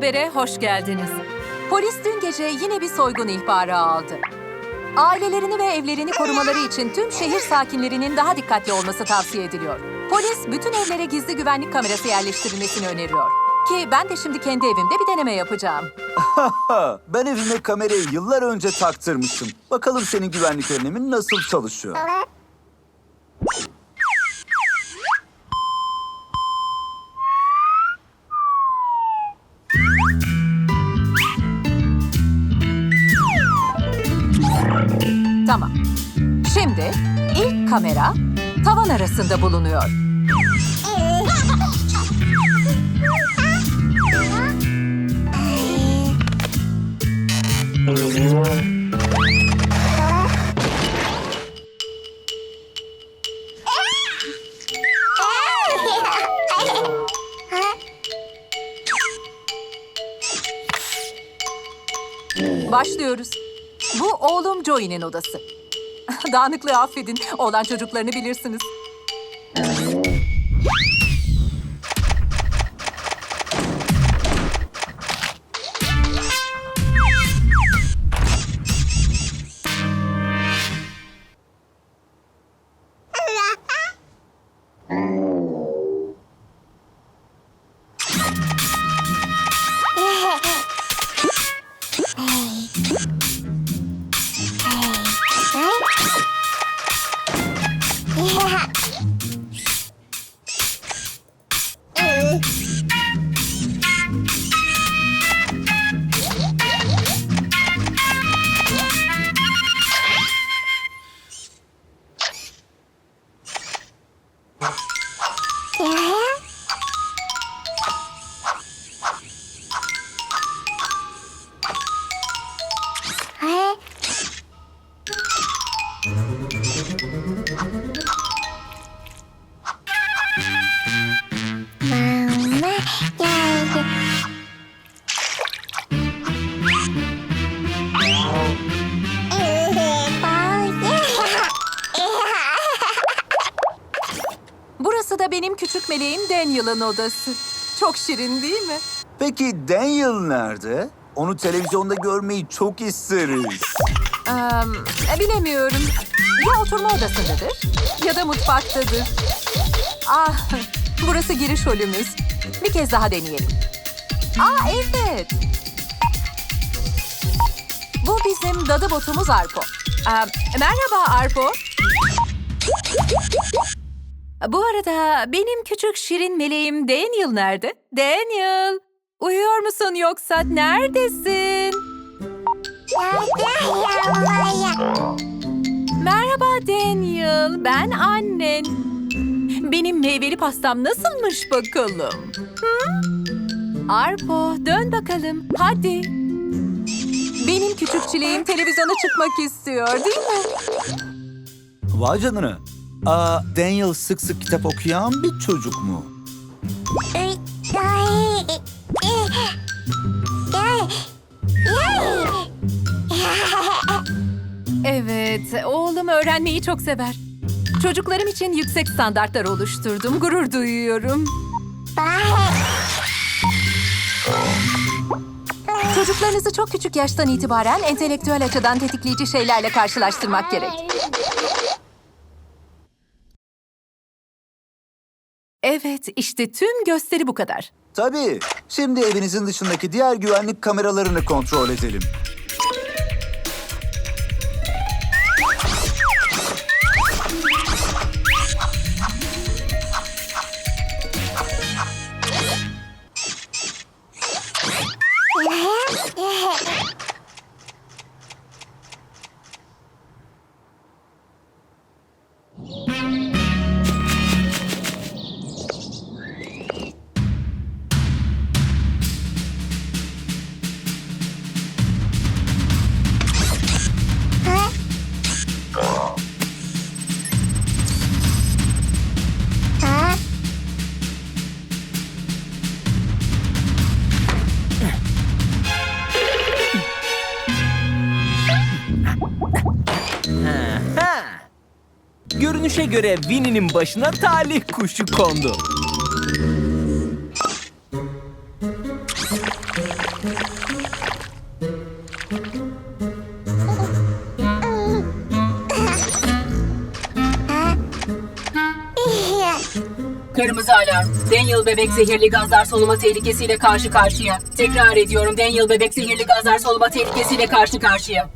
Haber'e hoş geldiniz. Polis dün gece yine bir soygun ihbarı aldı. Ailelerini ve evlerini korumaları için tüm şehir sakinlerinin daha dikkatli olması tavsiye ediliyor. Polis bütün evlere gizli güvenlik kamerası yerleştirilmesini öneriyor. Ki ben de şimdi kendi evimde bir deneme yapacağım. Ben evime kamerayı yıllar önce taktırmıştım. Bakalım senin güvenlik önlemin nasıl çalışıyor. Tamam. Şimdi ilk kamera tavan arasında bulunuyor. Başlıyoruz. Bu oğlum Joey'nin odası. Dağınıklığı affedin. Oğlan çocuklarını bilirsiniz. Burası da benim küçük meleğim Daniel'ın odası. Çok şirin değil mi? Peki Daniel nerede? Onu televizyonda görmeyi çok isteriz. Ee, bilemiyorum. Ya oturma odasındadır ya da mutfaktadır. Ah, burası giriş holümüz. Bir kez daha deneyelim. Aa evet. Bu bizim dadı botumuz Arpo. Ee, merhaba Arpo. Bu arada benim küçük şirin meleğim Daniel nerede? Daniel, uyuyor musun yoksa neredesin? Merhaba Daniel, ben annen. Benim meyveli pastam nasılmış bakalım? Hı? Arpo, dön bakalım, hadi. Benim küçük çileğim televizyona çıkmak istiyor, değil mi? Vay canına. Aa, Daniel sık sık kitap okuyan bir çocuk mu? Evet, oğlum öğrenmeyi çok sever. Çocuklarım için yüksek standartlar oluşturdum, gurur duyuyorum. Çocuklarınızı çok küçük yaştan itibaren entelektüel açıdan tetikleyici şeylerle karşılaştırmak gerek. Evet, işte tüm gösteri bu kadar. Tabii. Şimdi evinizin dışındaki diğer güvenlik kameralarını kontrol edelim. Görünüşe göre Winnie'nin başına talih kuşu kondu. Kırmızı alarm. Daniel bebek zehirli gazlar soluma tehlikesiyle karşı karşıya. Tekrar ediyorum Daniel bebek zehirli gazlar soluma tehlikesiyle karşı karşıya.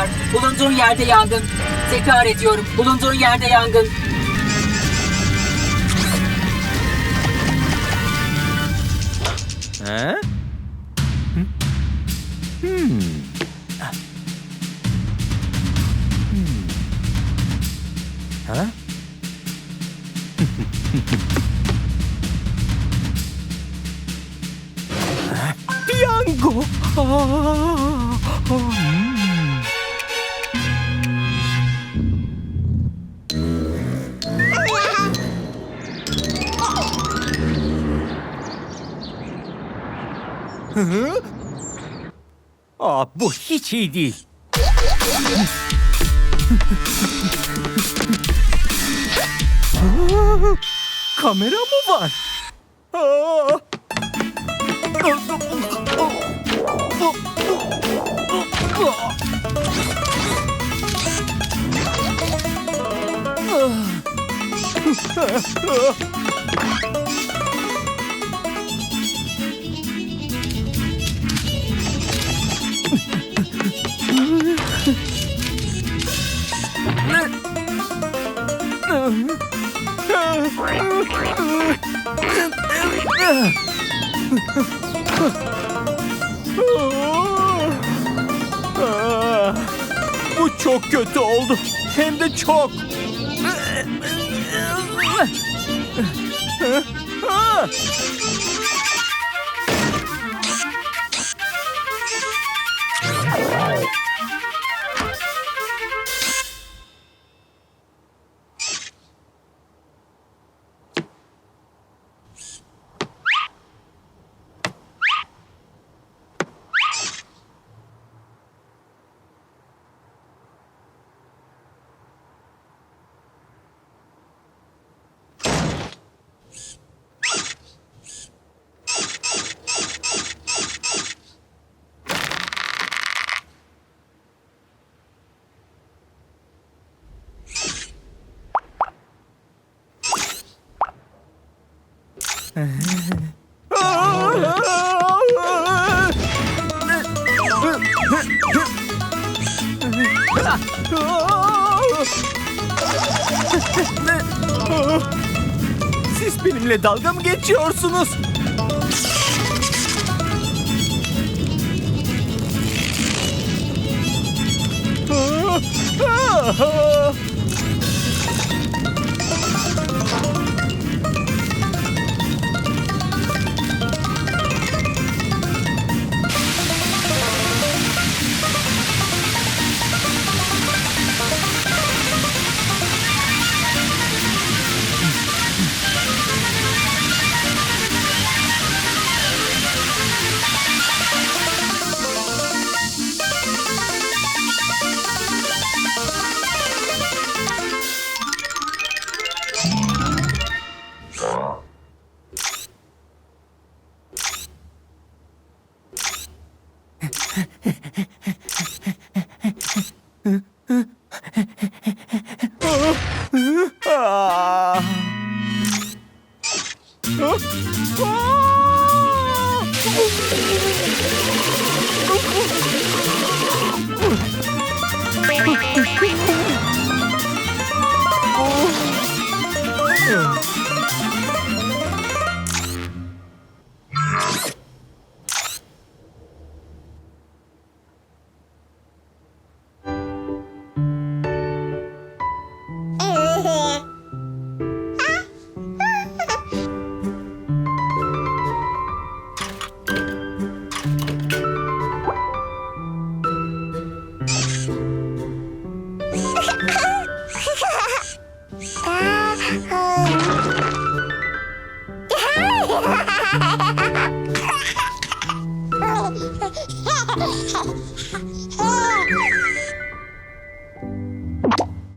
Alarm. Bulunduğun yerde yangın. Tekrar ediyorum. Bulunduğun yerde yangın. Ha? Hmm. Ah. Hmm. Ha? Piyango. Ah, ah, Aa, bu hiç iyi değil. Aa, Kamera mı var? Aa, Bu çok kötü oldu. Hem de çok. Siz benimle dalga mı geçiyorsunuz?